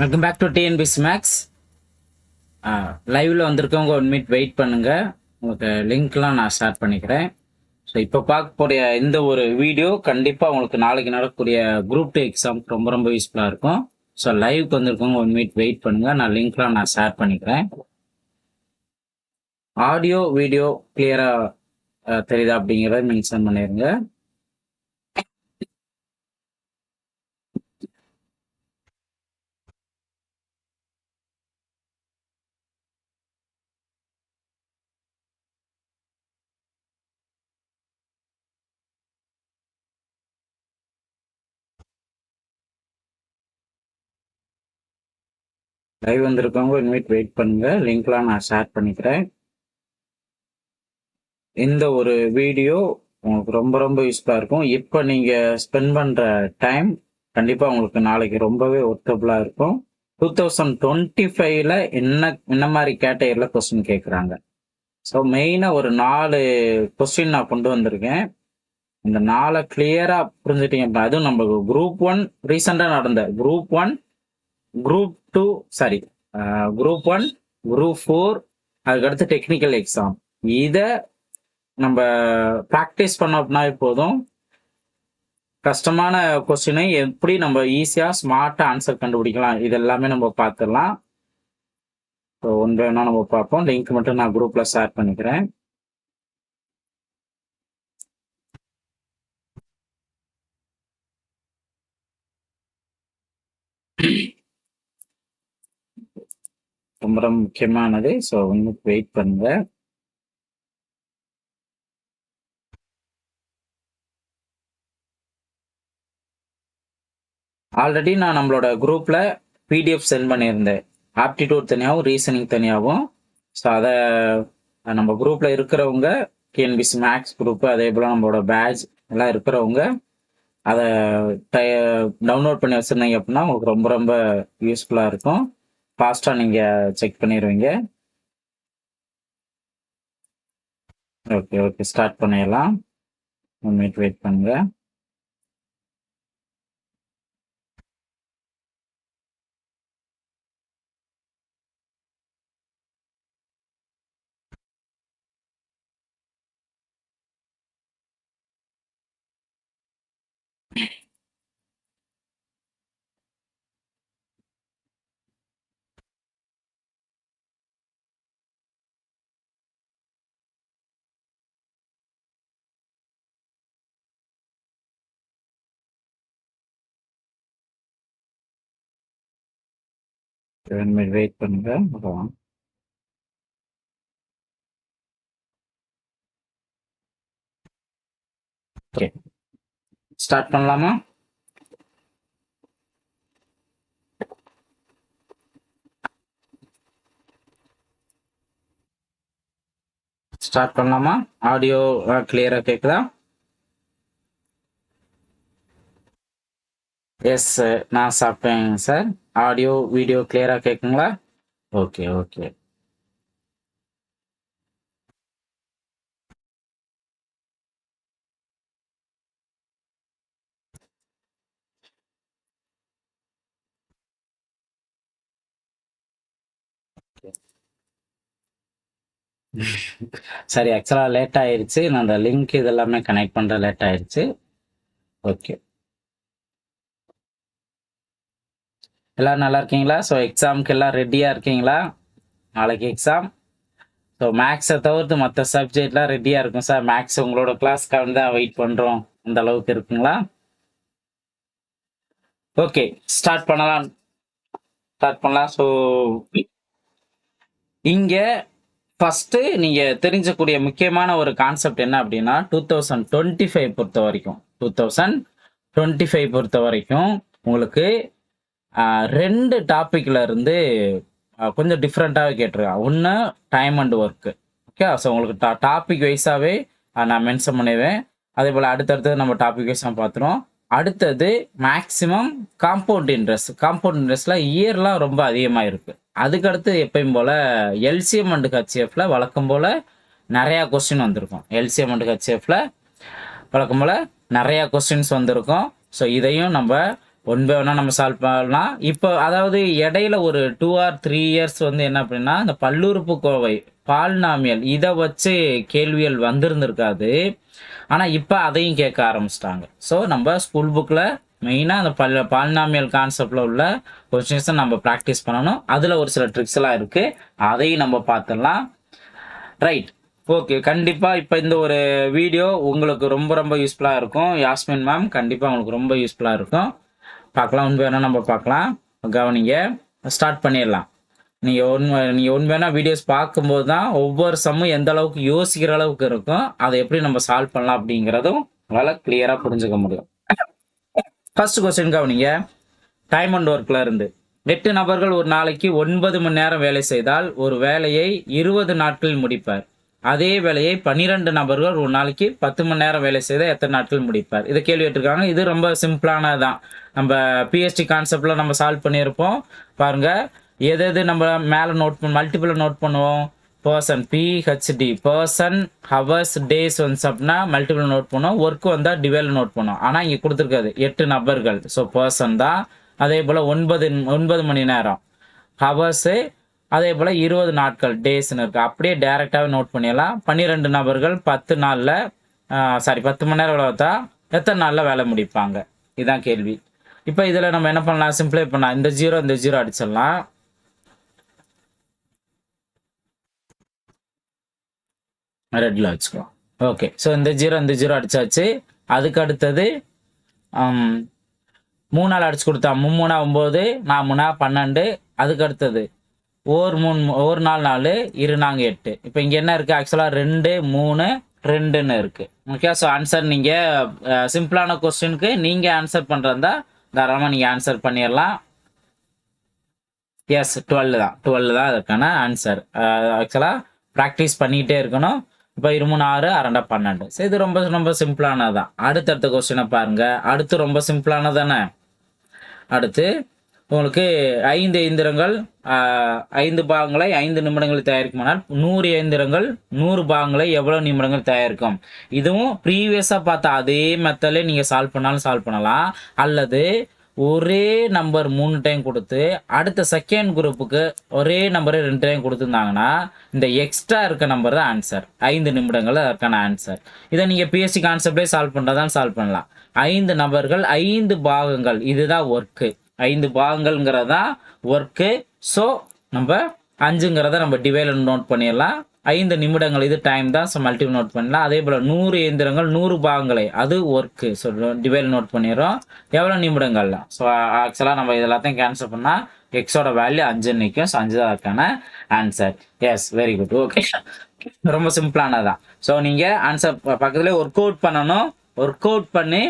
Welcome back to TNPSC maths லைவில் வந்திருக்கவங்க one minute wait பண்ணுங்கள் உங்களுக்கு லிங்க்லாம் நான் ஷேர் பண்ணிக்கிறேன். ஸோ இப்போ பார்க்கக்கூடிய இந்த ஒரு வீடியோ கண்டிப்பாக உங்களுக்கு நாளைக்கு நடக்கக்கூடிய குரூப் டூ எக்ஸாமுக்கு ரொம்ப ரொம்ப யூஸ்ஃபுல்லாக இருக்கும். ஸோ லைவுக்கு வந்திருக்கவங்க ஒன் மினிட் வெயிட் பண்ணுங்கள் நான் லிங்க்லாம் நான் ஷேர் பண்ணிக்கிறேன். ஆடியோ வீடியோ கிளியராக தெரியுதா அப்படிங்கிறத மென்ஷன் பண்ணிடுங்க லைவ் வந்திருக்கவங்க இன்வைட் வெயிட் பண்ணுங்க. லிங்க்லாம் நான் ஷேர் பண்ணிக்கிறேன். இந்த ஒரு வீடியோ உங்களுக்கு ரொம்ப ரொம்ப யூஸ்ஃபுல்லாக இருக்கும். இப்போ நீங்கள் ஸ்பெண்ட் பண்ணுற டைம் கண்டிப்பாக உங்களுக்கு நாளைக்கு ரொம்பவே ஒர்த்தபுளாக இருக்கும். டூ தௌசண்ட் டுவெண்ட்டி ஃபைவ்ல என்ன என்ன மாதிரி கேட்டகரியில் கொஸ்டின் கேட்குறாங்க ஸோ மெயினாக ஒரு நாலு கொஸ்டின் நான் கொண்டு வந்திருக்கேன். இந்த நாளை கிளியராக புரிஞ்சுட்டீங்க அதுவும் நம்ம குரூப் ஒன் ரீசெண்டாக நடந்த group one group two sorry group one group four அதுக்கடுத்து டெக்னிக்கல் எக்ஸாம் இதை நம்ம ப்ராக்டிஸ் பண்ணோம்னா போதும். கஷ்டமான கொஸ்டினை எப்படி நம்ம ஈஸியாக ஸ்மார்ட்டாக ஆன்சர் கண்டுபிடிக்கலாம். இது எல்லாமே நம்ம பார்த்துடலாம். ஸோ ஒன்று வேணால் நம்ம பார்ப்போம். லிங்க் மட்டும் நான் குரூப்பில் ஷேர் பண்ணிக்கிறேன். ரொம்ப ரொம்ப முக்கியமானது. ஸோ இன்னும் வெயிட் பண்ணுங்க. ஆல்ரெடி நான் நம்மளோட குரூப்பில் பிடிஎஃப் சென்ட் பண்ணியிருந்தேன். ஆப்டிடியூட் தனியாகவும் ரீசனிங் தனியாகவும் ஸோ அதை நம்ம குரூப்பில் இருக்கிறவங்க கேஎன்பிசி மேக்ஸ் குரூப்பு அதே போல் நம்மளோட பேட்ச் எல்லாம் இருக்கிறவங்க அதை டவுன்லோட் பண்ணி வச்சிருந்தீங்க அப்படின்னா உங்களுக்கு ரொம்ப ரொம்ப யூஸ்ஃபுல்லாக இருக்கும். ஃபாஸ்ட்டாக நீங்கள் செக் பண்ணிடுவீங்க ஓகே ஓகே. ஸ்டார்ட் பண்ணிடலாம். ஒன் மினிட் வெயிட் பண்ணுங்கள் செவன் மினிட் வெயிட் பண்ணுங்க. அப்புறம் ஓகே ஸ்டார்ட் பண்ணலாமா? ஸ்டார்ட் பண்ணலாமா? Uh, ஆடியோ கிளியரா கேக்குதா? எஸ் நான் சாப்பிட்டேன் சார் ஆடியோ வீடியோ கிளியரா கேக்குங்களா? Okay okay. சரி ஆக்சுவலா லேட் ஆயிருச்சு. நான் அந்த லிங்க் இதெல்லாமே கனெக்ட் பண்ற லேட் ஆயிருச்சு. ஓகே. எல்லாரும் நல்லா இருக்கீங்களா? ஸோ எக்ஸாமுக்கு எல்லாம் ரெடியாக இருக்கீங்களா? நாளைக்கு எக்ஸாம் ஸோ மேக்ஸை தவிர்த்து மற்ற சப்ஜெக்ட்லாம் ரெடியாக இருக்கும் சார் மேக்ஸ் உங்களோட கிளாஸ்க்காக தான் வெயிட் பண்ணுறோம் அந்த அளவுக்கு இருக்குங்களா? ஓகே ஸ்டார்ட் பண்ணலாம். ஸ்டார்ட் பண்ணலாம். ஸோ இங்கே ஃபஸ்ட்டு நீங்கள் தெரிஞ்சக்கூடிய முக்கியமான ஒரு கான்செப்ட் என்ன அப்படின்னா டூ தௌசண்ட் டுவெண்ட்டி ஃபைவ் பொறுத்த வரைக்கும். டூ தௌசண்ட் டுவெண்ட்டி ஃபைவ் பொறுத்த வரைக்கும் உங்களுக்கு ரெண்டு டாப்பிக்கில் இருந்து கொஞ்சம் டிஃப்ரெண்ட்டாகவே கேட்டிருக்கேன். ஒன்று time and work okay so உங்களுக்கு டா டாபிக் வைஸாகவே நான் மென்ஷன் பண்ணிடுவேன். அதே போல் அடுத்தடுத்தது நம்ம டாபிக் வைஸாக பார்த்துருவோம். அடுத்தது மேக்ஸிமம் காம்பவுண்ட் இன்ட்ரெஸ்ட் காம்பவுண்ட் இன்ட்ரெஸ்ட்ல இயர்லாம் ரொம்ப அதிகமாக இருக்குது அதுக்கடுத்து எப்பயும் போல் எல்சிஎம் அண்டு ஹெச்எஃப்ல வழக்கம் போல் நிறையா கொஸ்டின் வந்திருக்கும். எல்சிஎம் அண்டு ஹெச்எஃப்ல வழக்கம் போல் நிறையா கொஸ்டின்ஸ் வந்திருக்கும். ஸோ இதையும் நம்ம ஒன் பை நம்ம சால்வ் பண்ணலாம். இப்போ அதாவது இடையில ஒரு டூ ஆர் த்ரீ இயர்ஸ் வந்து என்ன அப்படின்னா இந்த பல்லுறுப்பு கோவை பால்நாமியல் இதை வச்சு கேள்விகள் வந்திருந்திருக்காது. ஆனால் இப்போ அதையும் கேட்க ஆரம்பிச்சிட்டாங்க. ஸோ நம்ம ஸ்கூல் புக்கில் மெயினாக அந்த பல் பால்நாமியல் கான்செப்டில் உள்ள கொஸ்டின்ஸை நம்ம ப்ராக்டிஸ் பண்ணணும். அதில் ஒரு சில ட்ரிக்ஸ் எல்லாம் இருக்குது அதையும் நம்ம பார்த்துடலாம். ரைட் ஓகே கண்டிப்பாக இப்போ இந்த ஒரு வீடியோ உங்களுக்கு ரொம்ப ரொம்ப யூஸ்ஃபுல்லாக இருக்கும். யாஸ்மின் மேம் கண்டிப்பாக உங்களுக்கு ரொம்ப யூஸ்ஃபுல்லாக இருக்கும். பார்க்கலாம். உண்மை வேணால் நம்ம பார்க்கலாம். கவனிங்க. ஸ்டார்ட் பண்ணிடலாம். நீங்கள் உண்மை நீங்கள் உண்மையான வீடியோஸ் பார்க்கும்போது தான் ஒவ்வொரு சம்மும் எந்த அளவுக்கு யோசிக்கிற அளவுக்கு இருக்கும் அதை எப்படி நம்ம சால்வ் பண்ணலாம் அப்படிங்கிறதும் உங்களால் கிளியராக புரிஞ்சுக்க முடியும். ஃபர்ஸ்ட் கொஸ்டின் கவனிங்க. டைம் அண்ட் ஒர்க்கில் இருந்து. எட்டு நபர்கள் ஒரு நாளைக்கு ஒன்பது மணி நேரம் வேலை செய்தால் ஒரு வேலையை இருபது நாட்களில் முடிப்பார். அதே வேலையை பன்னிரெண்டு நபர்கள் ஒரு நாளைக்கு பத்து மணி நேரம் வேலை செய்தால் எத்தனை நாட்கள் முடிப்பார்? இதை கேள்வி கேட்டிருக்காங்க. இது ரொம்ப சிம்பிளானது நம்ம பிஎஸ்டி கான்செப்டில் நம்ம சால்வ் பண்ணியிருப்போம். பாருங்க. எது எது நம்ம மேலே நோட் பண்ண மல்டிபிளில் நோட் பண்ணுவோம். Person PhD person hours days வந்து அப்படின்னா மல்டிபிள் நோட் பண்ணுவோம். ஒர்க் வந்தால் டிவைல் நோட் பண்ணுவோம். ஆனால் இங்கே கொடுத்துருக்காது எட்டு நபர்கள். ஸோ பர்சன் தான். அதே போல் ஒன்பது ஒன்பது மணி நேரம். ஹவர்ஸு அதே போல் இருபது நாட்கள் டேஸ்னு இருக்குது அப்படியே டேரெக்டாகவே நோட் பண்ணிடலாம். பன்னிரெண்டு நபர்கள் பத்து நாளில் சாரி பத்து மணி நேரம் வேலை பார்த்தா எத்தனை நாளில் வேலை முடிப்பாங்க? இதுதான் கேள்வி. இப்போ இதில் நம்ம என்ன பண்ணலாம்? சிம்பிளை பண்ணலாம். இந்த ஜீரோ இந்த ஜீரோ அடிச்சிடலாம். ரெட்டில் வச்சுக்கலாம் ஓகே ஸோ இந்த ஜீரோ இந்த ஜீரோ அடிச்சாச்சு. அதுக்கு அடுத்தது மூணு நாள் அடிச்சு கொடுத்தா மும்மூணா ஒம்பது நான் மூணா பன்னெண்டு. அதுக்கு அடுத்தது ஒரு மூணு ஒரு நாலு நாலு இரு நாங்க எட்டு. இப்போ இங்கே என்ன இருக்குது ஆக்சுவலாக ரெண்டு மூணு ரெண்டுன்னு இருக்குது ஓகே ஸோ ஆன்சர் நீங்கள் சிம்பிளான கொஸ்டினுக்கு நீங்கள் ஆன்சர் பண்ணுறதா தாராளமாக நீங்கள் ஆன்சர் பண்ணிடலாம் எஸ் டுவெல் தான். டுவெல் தான் அதுக்கான ஆன்சர் ஆக்சுவலாக ப்ராக்டிஸ் பண்ணிக்கிட்டே இருக்கணும். இப்போ இருமூணு ஆறு அரண்டா பன்னெண்டு. சரி இது ரொம்ப ரொம்ப சிம்பிளானது தான் அடுத்தடுத்த கொஸ்டினை பாருங்கள் அடுத்து ரொம்ப சிம்பிளானது தானே? அடுத்து உங்களுக்கு ஐந்து இயந்திரங்கள் ஐந்து பாகங்களை ஐந்து நிமிடங்களில் தயாரிக்குமானால் நூறு இயந்திரங்கள் நூறு பாகங்களை எவ்வளோ நிமிடங்கள் தயாரிக்கும்? இதுவும் ப்ரீவியஸாக பார்த்தா அதே மெத்தட்லேயே நீங்கள் சால்வ் பண்ணாலும் சால்வ் பண்ணலாம். அல்லது ஒரே நம்பர் மூணு டைம் கொடுத்து அடுத்த செகண்ட் குரூப்புக்கு ஒரே நம்பர் ரெண்டு டைம் கொடுத்துருந்தாங்கன்னா இந்த எக்ஸ்ட்ரா இருக்க நம்பர் தான் ஆன்சர் ஐந்து நிமிடங்கள் அதற்கான ஆன்சர் இதை நீங்கள் பிஎஸ்சி கான்செப்டே சால்வ் பண்ணுறதான் சால்வ் பண்ணலாம். ஐந்து நபர்கள் ஐந்து பாகங்கள் இதுதான் ஒர்க்கு ஐந்து பாகங்கள்ங்கிறது தான் ஒர்க்கு ஸோ நம்ம அஞ்சுங்கிறத நம்ம டிவைல நோட் பண்ணிடலாம். ஐந்து நிமிடங்கள் இது டைம் தான் ஸோ மல்டிபிள் நோட் பண்ணலாம். அதே போல் நூறு இயந்திரங்கள் நூறு பாகங்களை அது ஒர்க்கு ஸோ டிவைல் நோட் பண்ணிடுறோம். எவ்வளோ நிமிடங்கள்ல? ஸோ ஆக்சுவலாக நம்ம இது எல்லாத்தையும் கேன்சல் பண்ணால் எக்ஸோட வேல்யூ அஞ்சு நிற்கும் ஸோ அஞ்சு தான் அதுக்கான answer yes very good okay ரொம்ப சிம்பிளானதான் ஸோ நீங்கள் ஆன்சர் பக்கத்துலேயே ஒர்க் அவுட் பண்ணணும். ஒர்க் அவுட் பண்ணி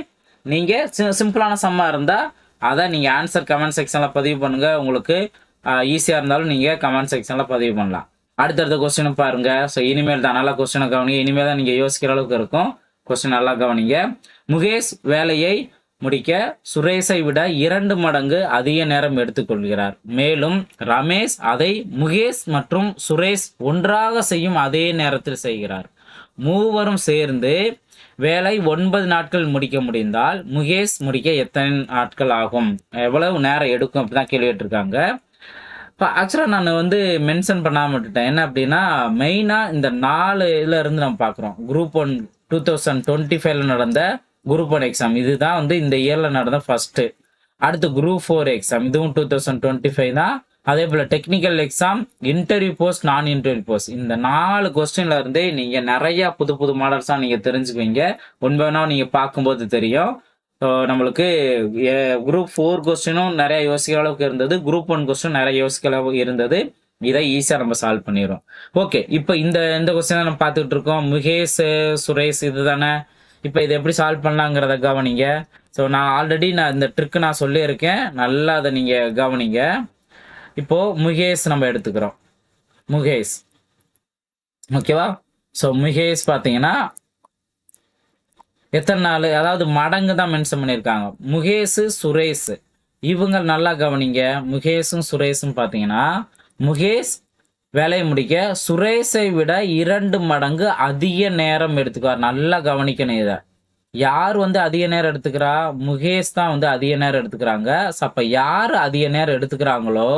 நீங்கள் சிம்பிளான சம்மாக இருந்தால் அதை நீங்கள் ஆன்சர் கமெண்ட் செக்ஷனில் பதிவு பண்ணுங்கள் உங்களுக்கு ஈஸியாக இருந்தாலும் நீங்கள் கமெண்ட் செக்ஷனில் பதிவு பண்ணலாம். அடுத்தடுத்த கொஸ்டினும் பாருங்கள் ஸோ இனிமேல் தான் நல்லா கொஸ்டினை கவனிங்க. இனிமேல் தான் நீங்கள் யோசிக்கிற அளவுக்கு இருக்கும். கொஸ்டின் நல்லா கவனிங்க. முகேஷ் வேலையை முடிக்க சுரேஷை விட இரண்டு மடங்கு அதிக நேரம் எடுத்துக்கொள்கிறார். மேலும் ரமேஷ் அதை முகேஷ் மற்றும் சுரேஷ் ஒன்றாக செய்யும் அதே நேரத்தில் செய்கிறார். மூவரும் சேர்ந்து வேலை ஒன்பது நாட்கள் முடிக்க முடிந்தால் முகேஷ் முடிக்க எத்தனை நாட்கள் ஆகும்? எவ்வளவு நேரம் எடுக்கும்? அப்படிதான் கேள்வி கேட்டிருக்காங்க. இப்போ ஆக்சுவலாக நான் வந்து மென்ஷன் பண்ணாமல் விட்டுட்டேன். என்ன அப்படின்னா மெயினாக இந்த நாலு இதில் இருந்து நம்ம பார்க்குறோம். Group one two thousand twenty ஃபைவ்ல நடந்த குரூப் ஒன் எக்ஸாம் இதுதான் வந்து இந்த இயரில் நடந்த ஃபஸ்ட்டு அடுத்து குரூப் ஃபோர் எக்ஸாம் இதுவும் டூ தௌசண்ட் டுவெண்ட்டி ஃபைவ் தான். அதே போல் டெக்னிக்கல் எக்ஸாம் இன்டர்வியூ போஸ்ட் நான் இன்டர்வியூ போஸ்ட் இந்த நாலு கொஸ்டின்ல இருந்தே நீங்கள் நிறைய புது புது மாடல்ஸாக நீங்கள் தெரிஞ்சுக்குவீங்க. உண்மைனா நீங்கள் பார்க்கும்போது தெரியும். ஸோ நம்மளுக்கு குரூப் ஃபோர் கொஸ்டினும் நிறைய யோசிக்கிற அளவுக்கு இருந்தது. குரூப் ஒன் கொஸ்டின் நிறைய யோசிக்கிற அளவுக்கு இருந்தது. இதை ஈஸியாக நம்ம சால்வ் பண்ணிடுறோம். ஓகே இப்போ இந்த இந்த கொஸ்டினை நம்ம பார்த்துட்டு இருக்கோம். முகேஷ் சுரேஷ் இதுதானே? இப்போ இதை எப்படி சால்வ் பண்ணலாங்கிறத கவனிங்க. ஸோ நான் ஆல்ரெடி நான் இந்த ட்ரிக்கு நான் சொல்லியிருக்கேன். நல்லா அதை நீங்கள் கவனிங்க. இப்போ முகேஷ் நம்ம எடுத்துக்கிறோம். முகேஷ். ஓகேவா? ஸோ முகேஷ் பார்த்தீங்கன்னா எத்தனை நாள் அதாவது மடங்கு தான் மென்ஷன் பண்ணியிருக்காங்க. முகேஷ் சுரேஷ். இவங்க நல்லா கவனிங்க. முகேஷும் சுரேஷும் பார்த்தீங்கன்னா முகேஷ் வேலையை முடிக்க சுரேஷை விட இரண்டு மடங்கு அதிக நேரம் எடுத்துக்குவார். நல்லா கவனிக்கணும் இதை. யார் வந்து அதிக நேரம் எடுத்துக்கிறா? முகேஷ் தான் வந்து அதிக நேரம் எடுத்துக்கிறாங்க. ஸோ அப்போ யார் அதிக நேரம் எடுத்துக்கிறாங்களோ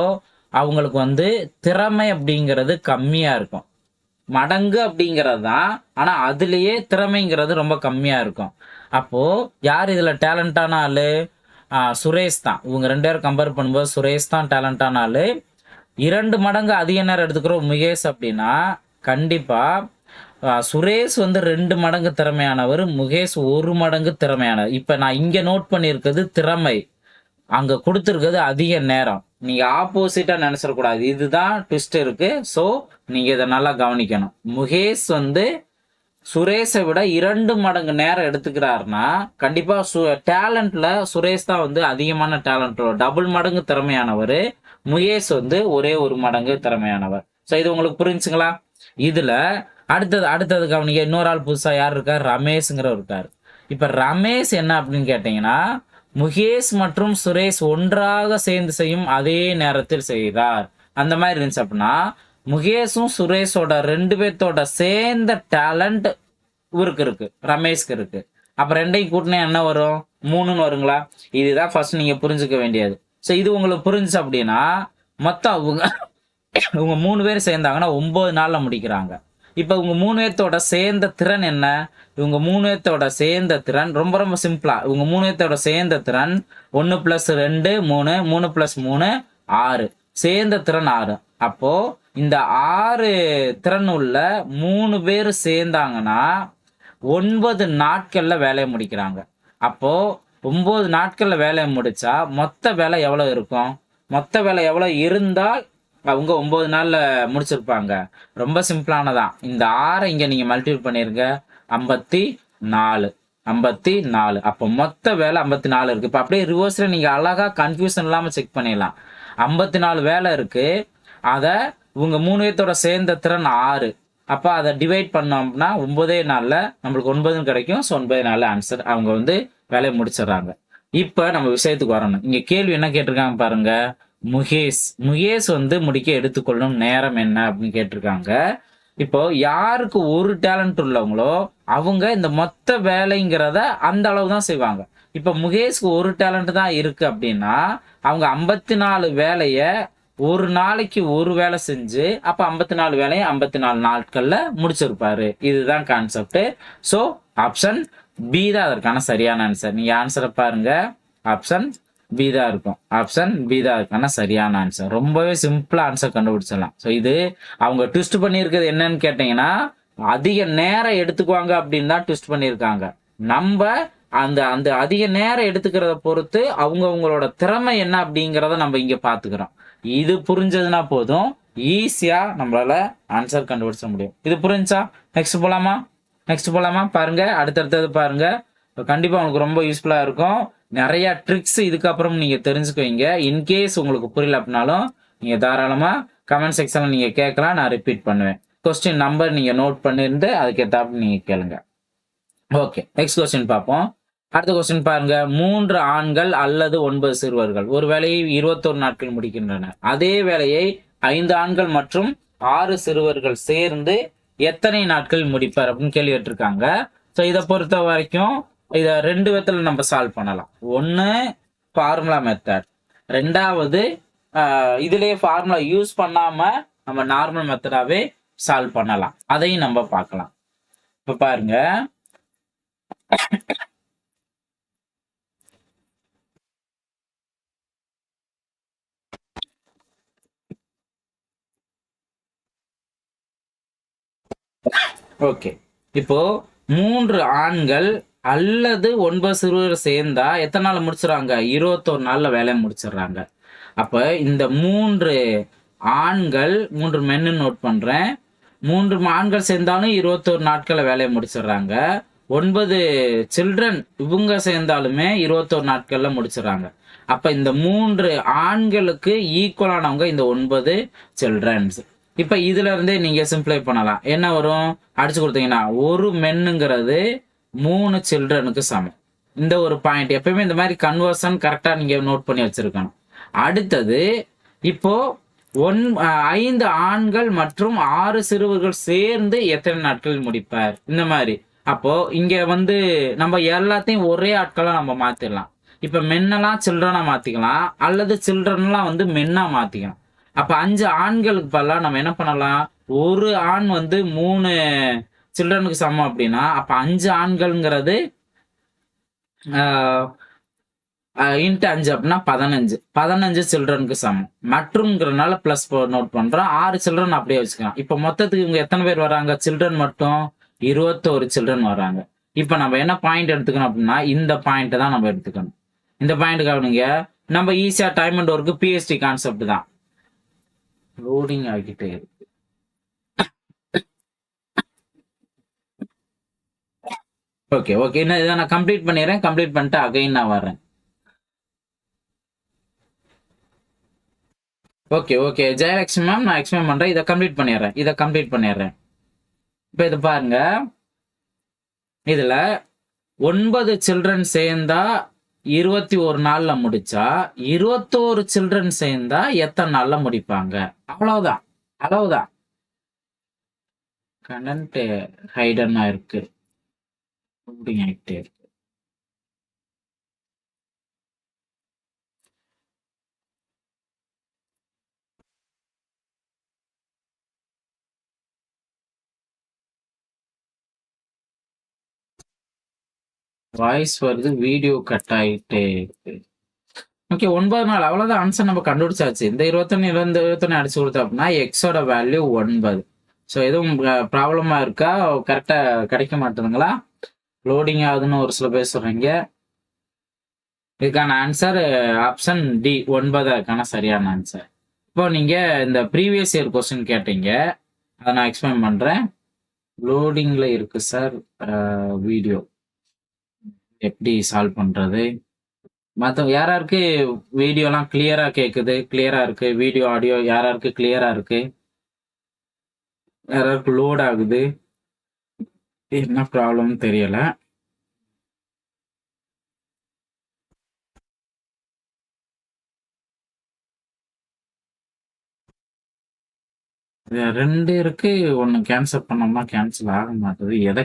அவங்களுக்கு வந்து திறமை அப்படிங்கிறது கம்மியாக இருக்கும். மடங்கு அப்படிங்கிறது தான். ஆனால் அதுலேயே திறமைங்கிறது ரொம்ப கம்மியாக இருக்கும். அப்போது யார் இதில் டேலண்டான ஆள்? சுரேஷ் தான். இவங்க ரெண்டு பேரும் கம்பேர் பண்ணும்போது சுரேஷ் தான் டேலண்டான ஆள். இரண்டு மடங்கு அதிக நேரம் எடுத்துக்கிறோம் முகேஷ் அப்படின்னா கண்டிப்பாக சுரேஷ் வந்து ரெண்டு மடங்கு திறமையானவர் முகேஷ் ஒரு மடங்கு திறமையானவர். இப்போ நான் இங்கே நோட் பண்ணியிருக்கிறது திறமை. அங்கே கொடுத்துருக்கிறது அதிக நேரம். நீங்கள் ஆப்போசிட்டாக நினச்சிடக்கூடாது இதுதான் ட்விஸ்ட் இருக்கு. ஸோ நீங்கள் இதை நல்லா கவனிக்கணும். முகேஷ் வந்து சுரேஷை விட இரண்டு மடங்கு நேரம் எடுத்துக்கிறாருன்னா கண்டிப்பா சு டேலண்ட்ல சுரேஷ் தான் வந்து அதிகமான டேலண்ட் டபுள் மடங்கு திறமையானவர். முகேஷ் வந்து ஒரே ஒரு மடங்கு திறமையானவர். ஸோ இது உங்களுக்கு புரிஞ்சுங்களா? இதுல அடுத்தது அடுத்தது கவனிக்க இன்னொரு ஆள் புதுசாக யார் இருக்கார் ரமேஷுங்கிறவர் இருக்கார். இப்போ ரமேஷ் என்ன அப்படின்னு கேட்டிங்கன்னா முகேஷ் மற்றும் சுரேஷ் ஒன்றாக சேர்ந்து செய்யும் அதே நேரத்தில் செய்தார். அந்த மாதிரி இருந்துச்சு அப்படின்னா முகேஷும் சுரேஷோட ரெண்டு பேர்த்தோட சேர்ந்த டேலண்ட் இவருக்கு இருக்கு ரமேஷ்க்கு இருக்கு. அப்போ ரெண்டையும் கூட்டினா என்ன வரும்? மூணுன்னு வருங்களா? இதுதான் ஃபர்ஸ்ட் நீங்கள் புரிஞ்சுக்க வேண்டியது. ஸோ இது உங்களுக்கு புரிஞ்சுச்சு அப்படின்னா மொத்தம் அவங்க இவங்க மூணு பேர் சேர்ந்தாங்கன்னா ஒம்பது நாளில் முடிக்கிறாங்க. இப்போ இவங்க மூணு பேர்த்தோட சேர்ந்த திறன் என்ன? இவங்க மூணு பேர்த்தோட சேர்ந்த திறன் ரொம்ப ரொம்ப சிம்பிளா. இவங்க மூணு பேர்த்தோட சேர்ந்த திறன் ஒன்று பிளஸ் ரெண்டு மூணு மூணு பிளஸ் மூணு ஆறு. சேர்ந்த திறன் ஆறு. அப்போ இந்த ஆறு திறன் உள்ள மூணு பேர் சேர்ந்தாங்கன்னா ஒன்பது நாட்கள்ல வேலையை முடிக்கிறாங்க. அப்போ ஒன்பது நாட்கள்ல வேலையை முடிச்சா மொத்த வேலை எவ்வளவு இருக்கும்? மொத்த வேலை எவ்வளோ இருந்தால் அவங்க ஒம்பது நாளில் முடிச்சிருப்பாங்க. ரொம்ப சிம்பிளானதான் இந்த ஆறை இங்கே நீங்கள் மல்டிபிள் பண்ணிருங்க. ஐம்பத்தி நாலு. ஐம்பத்தி நாலு. அப்போ மொத்த வேலை ஐம்பத்தி நாலு இருக்குது இப்போ அப்படியே ரிவர்ஸில் நீங்கள் அழகா கன்ஃபியூஷன் இல்லாமல் செக் பண்ணிடலாம். ஐம்பத்தி நாலு வேலை இருக்குது அதை உங்கள் மூணு பேர்த்தோட சேர்ந்த திறன் ஆறு. அப்போ அதை டிவைட் பண்ணோம்னா ஒன்பதே நாளில் நம்மளுக்கு ஒன்பதுன்னு கிடைக்கும். ஸோ ஒன்பதே நாளில் ஆன்சர் அவங்க வந்து வேலையை முடிச்சிடுறாங்க. இப்போ நம்ம விஷயத்துக்கு வரணும். இங்கே கேள்வி என்ன கேட்டிருக்காங்க பாருங்கள் முகேஷ். முகேஷ் வந்து முடிக்க எடுத்துக்கொள்ளும் நேரம் என்ன அப்படின்னு கேட்டிருக்காங்க. இப்போ யாருக்கு ஒரு டேலண்ட் உள்ளவங்களோ அவங்க இந்த மொத்த வேலைங்கிறத அந்த அளவு தான் செய்வாங்க. இப்போ முகேஷ்க்கு ஒரு டேலண்ட் தான் இருக்கு அப்படின்னா அவங்க ஐம்பத்தி நாலு வேலையை ஒரு நாளைக்கு ஒரு வேலை செஞ்சு அப்ப ஐம்பத்தி நாலு வேலையை ஐம்பத்தி நாலு நாட்கள்ல முடிச்சிருப்பாரு. இதுதான் கான்செப்ட் ஸோ ஆப்ஷன் பி தான் அதற்கான சரியான ஆன்சர் நீங்க ஆன்சரை பாருங்க. ஆப்ஷன் பி தான் இருக்கும். ஆப்ஷன் பி தான் அதுக்கான சரியான ஆன்சர் ரொம்பவே சிம்பிளாக ஆன்சர் கண்டுபிடிச்சிடலாம். ஸோ இது அவங்க ட்விஸ்ட் பண்ணியிருக்கிறது என்னன்னு கேட்டிங்கன்னா அதிக நேரம் எடுத்துக்குவாங்க அப்படின்னு தான் ட்விஸ்ட் பண்ணியிருக்காங்க. நம்ம அந்த அந்த அதிக நேரம் எடுத்துக்கிறத பொறுத்து அவங்கவுங்களோட திறமை என்ன அப்படிங்கிறத நம்ம இங்கே பார்த்துக்கிறோம் இது புரிஞ்சதுன்னா போதும். ஈஸியாக நம்மளால ஆன்சர் கண்டுபிடிச்ச முடியும். இது புரிஞ்சா? நெக்ஸ்ட் போகலாமா நெக்ஸ்ட் போகலாமா பாருங்கள் அடுத்தடுத்தது பாருங்க. கண்டிப்பாக உங்களுக்கு ரொம்ப யூஸ்ஃபுல்லாக இருக்கும். நிறைய ட்ரிக்ஸ் இதுக்கப்புறம் நீங்க தெரிஞ்சுக்குவீங்க. இன்கேஸ் உங்களுக்கு புரியல அப்படின்னாலும் நீங்க தாராளமா கமெண்ட் செக்ஷன்ல நீங்க கேட்கலாம் நான் ரிப்பீட் பண்ணுவேன். கொஸ்டின் நம்பர் நீங்க நோட் பண்ணிருந்து அதுக்கேத்தாப்புல நீங்க கேளுங்க. ஓகே நெக்ஸ்ட் கொஸ்டின் பார்ப்போம். அடுத்த கொஸ்டின் பாருங்க. மூன்று ஆண்கள் அல்லது ஒன்பது சிறுவர்கள். ஒரு வேலையை இருபத்தொரு நாட்கள் முடிக்கின்றன. அதே வேலையை ஐந்து ஆண்கள் மற்றும் ஆறு சிறுவர்கள் சேர்ந்து எத்தனை நாட்கள் முடிப்பார் அப்படின்னு கேள்வி கேட்டிருக்காங்க. ஸோ இதை பொறுத்த வரைக்கும் இதை ரெண்டு விதத்துல நம்ம சால்வ் பண்ணலாம். ஒன்று ஃபார்முலா மெத்தட் ரெண்டாவது ஆஹ், இதுலயே ஃபார்முலா யூஸ் பண்ணாம நம்ம நார்மல் மெத்தடாவே சால்வ் பண்ணலாம். அதையும் நம்ம பார்க்கலாம். இப்ப பாருங்க. ஓகே இப்போ மூன்று ஆண்கள் அல்லது ஒன்பது சிறுவர் சேர்ந்தா எத்தனை நாள் முடிச்சிடறாங்க இருபத்தொரு நாள்ல வேலையை முடிச்சிடுறாங்க. அப்ப இந்த மூன்று ஆண்கள் மூன்று மென்னு நோட் பண்றேன். மூன்று ஆண்கள் சேர்ந்தாலும் இருபத்தொரு நாட்களை வேலையை முடிச்சிடுறாங்க. ஒன்பது சில்ட்ரன் இவங்க சேர்ந்தாலுமே இருபத்தொரு நாட்கள்ல முடிச்சிடுறாங்க. அப்ப இந்த மூன்று ஆண்களுக்கு ஈக்குவலானவங்க இந்த ஒன்பது சில்ட்ரன்ஸ். இப்ப இதுல இருந்தே நீங்க சிம்பிளை பண்ணலாம். என்ன வரும்? அடிச்சு கொடுத்தீங்கன்னா ஒரு மென்னுங்கிறது மூணு சில்ட்ரனுக்கு சமம். இந்த ஒரு பாயிண்ட் எப்பயுமே இந்த மாதிரி கன்வர்சன் கரெக்டாக நீங்கள் நோட் பண்ணி வச்சுருக்கணும். அடுத்தது இப்போ ஒன் ஐந்து ஆண்கள் மற்றும் ஆறு சிறுவர்கள் சேர்ந்து எத்தனை நாட்கள் முடிப்பார்? இந்த மாதிரி. அப்போ இங்க வந்து நம்ம எல்லாத்தையும் ஒரே ஆட்களா நம்ம மாத்திடலாம் இப்ப மென்னெல்லாம் சில்ட்ரனா மாத்திக்கலாம். அல்லது சில்ட்ரன்லாம் வந்து மென்னா மாத்திக்கலாம். அப்ப அஞ்சு ஆண்களுக்கு பதிலாக நம்ம என்ன பண்ணலாம்? ஒரு ஆண் வந்து மூணு சில்ட்ரனுக்கு சமம் அப்படின்னா அப்ப அஞ்சு ஆண்கள்ங்கிறது இன்ட்டு அஞ்சு அப்படின்னா பதினஞ்சு. பதினஞ்சு சில்ட்ரனுக்கு சமம். மற்றும்ங்கிறனால பிளஸ் நோட் பண்றோம். ஆறு சில்ட்ரன் அப்படியே வச்சுக்கலாம். இப்ப மொத்தத்துக்கு இவங்க எத்தனை பேர் வராங்க? சில்ட்ரன் மட்டும் இருபத்தோரு சில்ட்ரன் வராங்க. இப்ப நம்ம என்ன பாயிண்ட் எடுத்துக்கணும் அப்படின்னா இந்த பாயிண்ட் தான் நம்ம எடுத்துக்கணும். இந்த பாயிண்ட் கவனிங்க. நம்ம ஈஸியா time and work PST concept தான். லோடிங் ஆகிட்டே இருக்கு. ஓகே ஓகே இன்னும் இதை நான் கம்ப்ளீட் பண்ணிடுறேன். கம்ப்ளீட் பண்ணிட்டு அகைன் நான் வரேன் ஓகே ஓகே ஜெயலட்சுமி மேம் நான் எக்ஸ்பிளைன் பண்ணுறேன் இதை கம்ப்ளீட் பண்ணிடுறேன். இதை கம்ப்ளீட் பண்ணிடுறேன். இப்போ இது பாருங்க. இதில் ஒன்பது சில்ட்ரன் சேர்ந்தா இருபத்தி ஒரு நாளில் முடிச்சா இருபத்தோரு சில்ட்ரன் சேர்ந்தா எத்தனை நாளில் முடிப்பாங்க? அவ்வளவுதான். அவ்வளவுதான். கண்டன்ட் ஹைடனா இருக்கு. Loading ஆயிட்டே இருக்கு வாய்ஸ் வருது வீடியோ கட் ஆயிட்டே இருக்கு. ஓகே ஒன்பது நாள் அவ்வளோதான் ஆன்சர் நம்ம கண்டுபிடிச்சாச்சு. இந்த இருபத்தொன்னு இருபது இருபத்தொன்னு அடிச்சு கொடுத்தோம் அப்படின்னா எக்ஸோட வேல்யூ ஒன்பது. ஸோ எதுவும் ப்ராப்ளமா இருக்கா? கரெக்டா கிடைக்க மாட்டேதுங்களா? லோடிங் ஆகுதுன்னு ஒரு சில பேர் சொல்றீங்க. இதுக்கான ஆன்சர் ஆப்ஷன் டி ஒன்பதற்கான சரியான ஆன்சர் இப்போ நீங்க இந்த ப்ரீவியஸ் இயர் கொஸ்டின் கேட்டீங்க. அதை நான் எக்ஸ்பிளைன் பண்றேன். லோடிங்ல இருக்கு சார் வீடியோ எப்படி சால்வ் பண்றது? மற்ற யாராருக்கு வீடியோலாம் கிளியரா கேட்குது கிளியரா இருக்கு. வீடியோ ஆடியோ யாராருக்கு கிளியரா இருக்கு? யாராருக்கு லோட் ஆகுது? என்ன ப்ராப்ளம்னு தெரியல. ரெண்டு இருக்கு ஒன்னு கேன்சல் பண்ணோம்னா கேன்சல் ஆக மாட்டேது. எதை